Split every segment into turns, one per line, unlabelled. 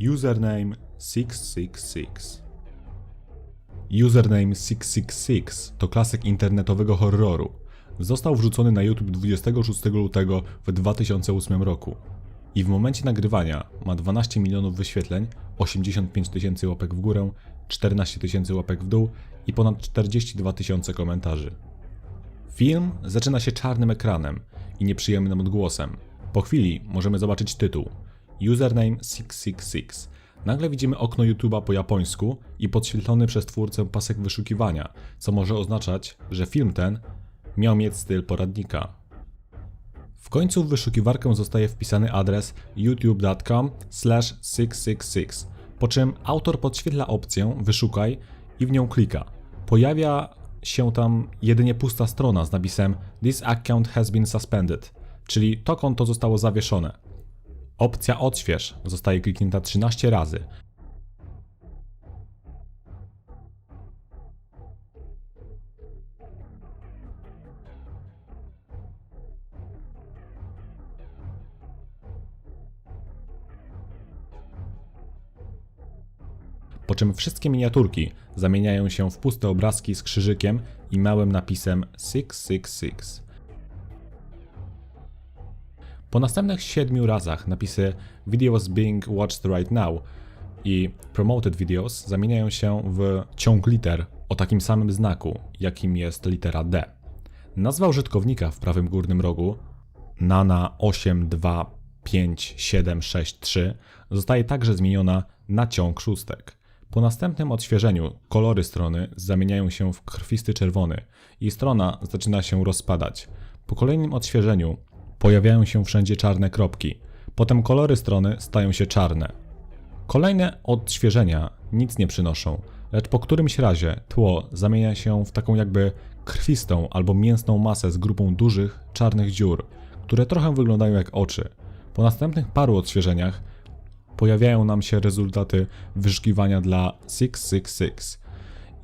Username 666 Username 666 to klasyk internetowego horroru. Został wrzucony na YouTube 26 lutego w 2008 roku. I w momencie nagrywania ma 12 milionów wyświetleń, 85 tysięcy łapek w górę, 14 tysięcy łapek w dół i ponad 42 tysiące komentarzy. Film zaczyna się czarnym ekranem i nieprzyjemnym odgłosem. Po chwili możemy zobaczyć tytuł Username 666. Nagle widzimy okno YouTube'a po japońsku i podświetlony przez twórcę pasek wyszukiwania, co może oznaczać, że film ten miał mieć styl poradnika. W końcu w wyszukiwarkę zostaje wpisany adres youtube.com 666, po czym autor podświetla opcję wyszukaj i w nią klika. Pojawia się tam jedynie pusta strona z napisem This account has been suspended, czyli to konto zostało zawieszone. Opcja odśwież zostaje kliknięta 13 razy. po czym wszystkie miniaturki zamieniają się w puste obrazki z krzyżykiem i małym napisem 666. Po następnych siedmiu razach napisy Videos being watched right now i Promoted videos zamieniają się w ciąg liter o takim samym znaku, jakim jest litera D. Nazwa użytkownika w prawym górnym rogu Nana825763 zostaje także zmieniona na ciąg szóstek. Po następnym odświeżeniu kolory strony zamieniają się w krwisty czerwony i strona zaczyna się rozpadać. Po kolejnym odświeżeniu pojawiają się wszędzie czarne kropki. Potem kolory strony stają się czarne. Kolejne odświeżenia nic nie przynoszą, lecz po którymś razie tło zamienia się w taką jakby krwistą albo mięsną masę z grupą dużych, czarnych dziur, które trochę wyglądają jak oczy. Po następnych paru odświeżeniach pojawiają nam się rezultaty wyszukiwania dla 666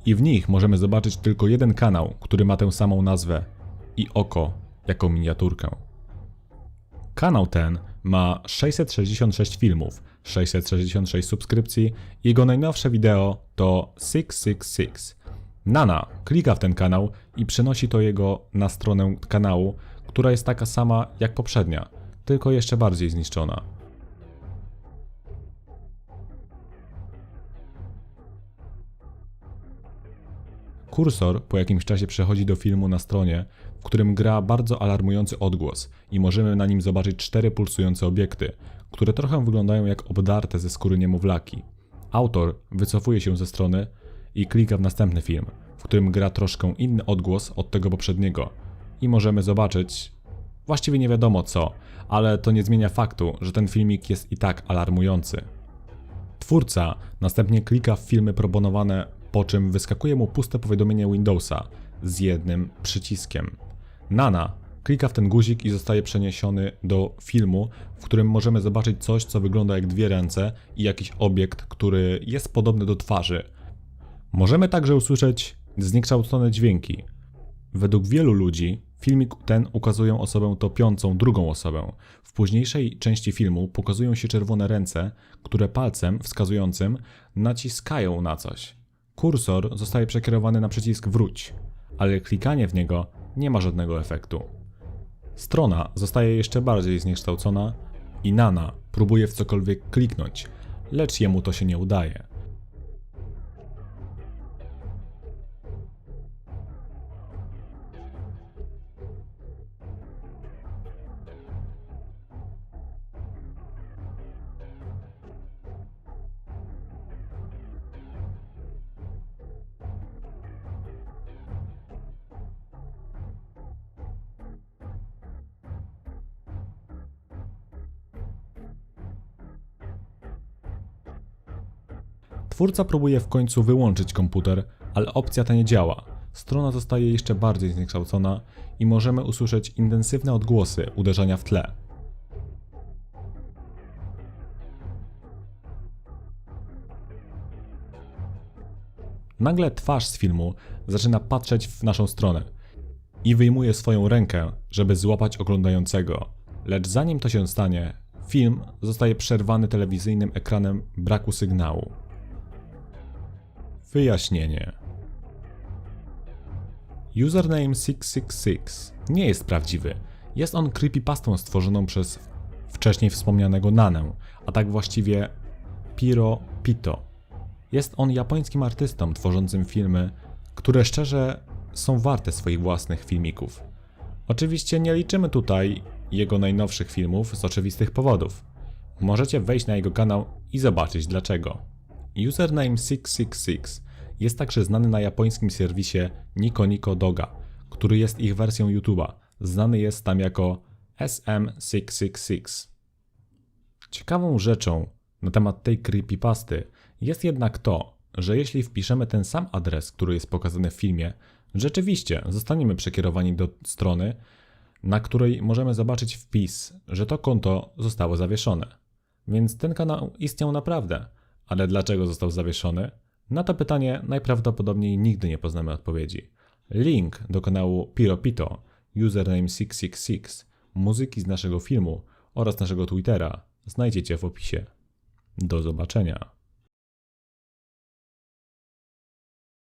i w nich możemy zobaczyć tylko jeden kanał, który ma tę samą nazwę i oko jako miniaturkę. Kanał ten ma 666 filmów, 666 subskrypcji i jego najnowsze wideo to 666. Nana klika w ten kanał i przenosi to jego na stronę kanału, która jest taka sama jak poprzednia, tylko jeszcze bardziej zniszczona. Kursor po jakimś czasie przechodzi do filmu na stronie, w którym gra bardzo alarmujący odgłos i możemy na nim zobaczyć cztery pulsujące obiekty, które trochę wyglądają jak obdarte ze skóry niemowlaki. Autor wycofuje się ze strony i klika w następny film, w którym gra troszkę inny odgłos od tego poprzedniego i możemy zobaczyć właściwie nie wiadomo co, ale to nie zmienia faktu, że ten filmik jest i tak alarmujący. Twórca następnie klika w filmy proponowane, po czym wyskakuje mu puste powiadomienie Windowsa z jednym przyciskiem. Nana klika w ten guzik i zostaje przeniesiony do filmu, w którym możemy zobaczyć coś, co wygląda jak dwie ręce i jakiś obiekt, który jest podobny do twarzy. Możemy także usłyszeć zniekształcone dźwięki. Według wielu ludzi filmik ten ukazuje osobę topiącą drugą osobę. W późniejszej części filmu pokazują się czerwone ręce, które palcem wskazującym naciskają na coś. Kursor zostaje przekierowany na przycisk wróć, ale klikanie w niego nie ma żadnego efektu. Strona zostaje jeszcze bardziej zniekształcona i Nana próbuje w cokolwiek kliknąć, lecz jemu to się nie udaje. Twórca próbuje w końcu wyłączyć komputer, ale opcja ta nie działa. Strona zostaje jeszcze bardziej zniekształcona i możemy usłyszeć intensywne odgłosy uderzania w tle. Nagle twarz z filmu zaczyna patrzeć w naszą stronę i wyjmuje swoją rękę, żeby złapać oglądającego. Lecz zanim to się stanie, film zostaje przerwany telewizyjnym ekranem braku sygnału. Wyjaśnienie. Username 666 nie jest prawdziwy. Jest on creepypastą stworzoną przez wcześniej wspomnianego Nanę, a tak właściwie Piro Pito. Jest on japońskim artystą tworzącym filmy, które szczerze są warte swoich własnych filmików. Oczywiście nie liczymy tutaj jego najnowszych filmów z oczywistych powodów. Możecie wejść na jego kanał i zobaczyć dlaczego. Username 666 jest także znany na japońskim serwisie Nico Nico Doga, który jest ich wersją YouTube'a. Znany jest tam jako SM666. Ciekawą rzeczą na temat tej creepypasty jest jednak to, że jeśli wpiszemy ten sam adres, który jest pokazany w filmie, rzeczywiście zostaniemy przekierowani do strony, na której możemy zobaczyć wpis, że to konto zostało zawieszone. Więc ten kanał istniał naprawdę, ale dlaczego został zawieszony? Na to pytanie najprawdopodobniej nigdy nie poznamy odpowiedzi. Link do kanału Piro Pito, username 666, muzyki z naszego filmu oraz naszego Twittera znajdziecie w opisie. Do zobaczenia.